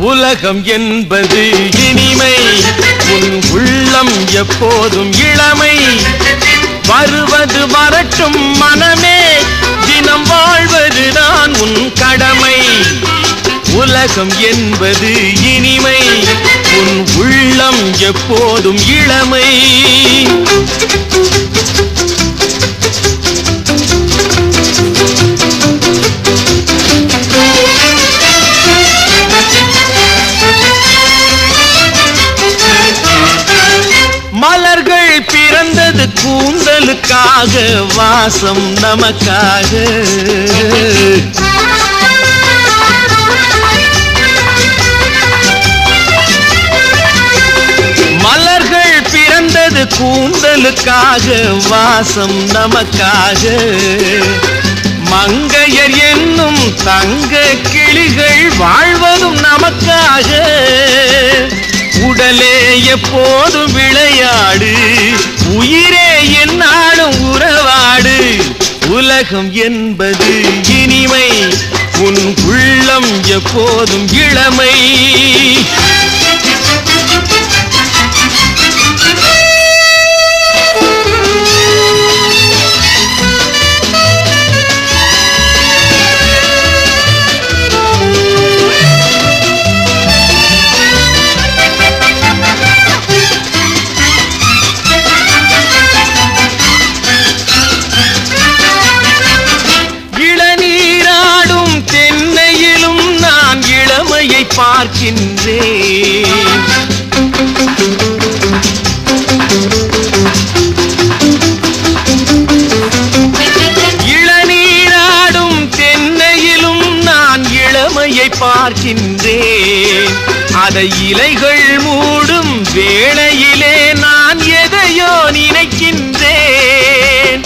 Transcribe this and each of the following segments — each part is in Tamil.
உலகம் என்பது இனிமை. உன் உள்ளம் எப்போதும் இளமை. வருவது வரட்டும் மனமே. தினம் வாழ்வது நான் உன் கடமை. உலகம் என்பது இனிமை. உன் உள்ளம் எப்போதும் இளமை. மலர்கள் பிறந்தது கூந்தலுக்காக வாசம் நமக்காக. மலர்கள் பிறந்தது கூந்தலுக்காக வாசம் நமக்காக. மங்கையர் என்னும் தங்க கிளிகள் வாழ்வதும் நமக்காக. எப்போதும் விளையாடு. உயிரே என்னாலும் உறவாடு. உலகம் என்பது இனிமை. உன் உள்ளம் எப்போதும் இளமை. பார்க்கின்றேன். இளநீராடும் தென்னையிலும் நான் இளமையை பார்க்கின்றேன். அதை இலைகள் மூடும் வேளையிலே நான் எதையோ நினைக்கின்றேன்.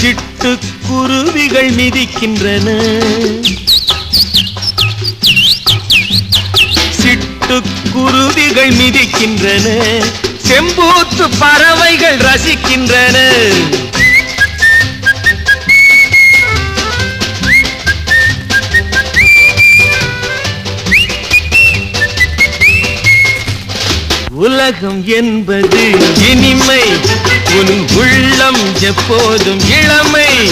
சிட்டுக்குருவிகள் மிதிக்கின்றன. சிட்டுக்குருவிகள் மிதிக்கின்றன. செம்பூத்து பறவைகள் ரசிக்கின்றன. உலகம் என்பது இனிமை. உன் உள்ளம் எப்போதும் இளமை.